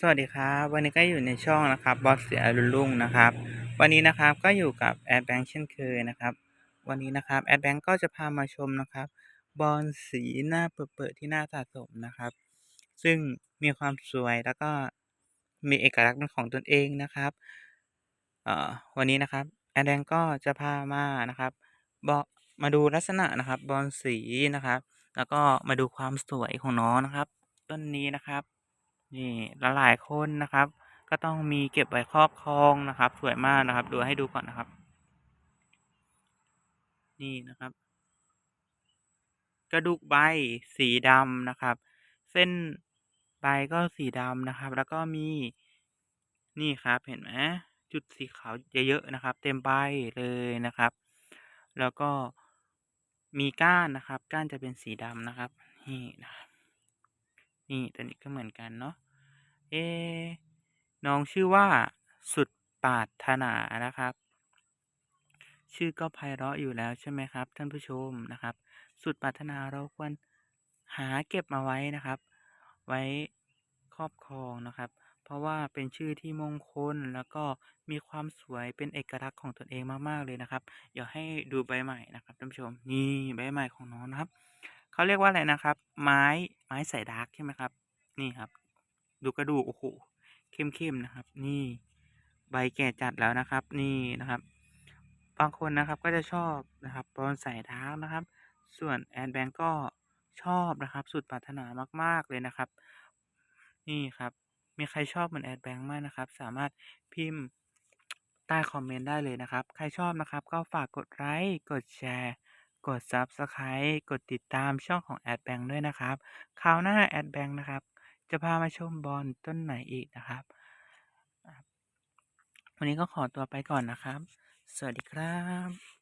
สวัสดีครับวันนี้ก็อยู่ในช่องนะครับบอสเสียรุรุ่งนะครับ วันนี้นะครับก็อยู่กับแอดแบงค์เช่นเคยนะครับ วันนี้นะครับแอดแบงค์ก็จะพามาชมนะครับ บอลสีหน้าเปิดๆที่น่าสะสมนะครับ ซึ่งมีความสวยแล้วก็มีเอกลักษณ์เป็นของตนเองนะครับเอ่อวันนี้นะครับแอดแบงค์ก็จะพามานะครับบอมาดูลักษณะนะครับ บอลสีนะครับ แล้วก็มาดูความสวยของน้องนะครับ ต้นนี้นะครับ นี่ลหลายคนนะครับ ก็ต้องมีเก็บไว้ครอบครองนะครับ สวยมากนะครับ ดูให้ดูก่อนนะครับ นี่นะครับ กระดูกใบสีดำนะครับ เส้นใบก็สีดำนะครับ แล้วก็มีนี่ครับเห็นไหมจุดสีขาวเยอะๆนะครับ เต็มใบเลยนะครับ แล้วก็มีก้านนะครับ ก้านจะเป็นสีดำนะครับ นี่นะครับ นี่ตัวนี้ก็เหมือนกันเนาะเอ๊ะน้องชื่อว่าสุดปารถนานะครับ ชื่อก็ไพเราะอยู่แล้วใช่ไหมครับ ท่านผู้ชมนะครับ สุดปารถนาเราควรหาเก็บมาไว้นะครับ ไว้ครอบครองนะครับ เพราะว่าเป็นชื่อที่มงคลแล้วก็มีความสวยเป็นเอกลักษณ์ของตนเองมากๆเลยนะครับ เดี๋ยวให้ดูใบใหม่นะครับท่านผู้ชมนี่ใบใหม่ของน้องนะครับ เขาเรียกว่าอะไรนะครับ ไม้ไม้ใสายดาร์กใช่ไหมครับ นี่ครับ ดูกระดูกโอ้โหเข้มๆนะครับ นี่ใบแก่จัดแล้วนะครับ นี่นะครับ บางคนนะครับก็จะชอบนะครับบอลสายดาร์กนะครับ ส่วนแอนแบงก็ชอบนะครับ สุดปรารถนามาก ๆ เลยนะครับ นี่ครับ มีใครชอบเหมือนแอดแบงค์มากนะครับ สามารถพิมพ์ใต้คอมเมนต์ได้เลยนะครับ ใครชอบนะครับ ก็ฝากกดไลค์กดแชร์ กด Subscribe กดติดตามช่องของแอดแบงด้วยนะครับคราวหน้าแอดแบงนะครับ จะพามาชมบอลต้นไหนอีกนะครับ วันนี้ก็ขอตัวไปก่อนนะครับ สวัสดีครับ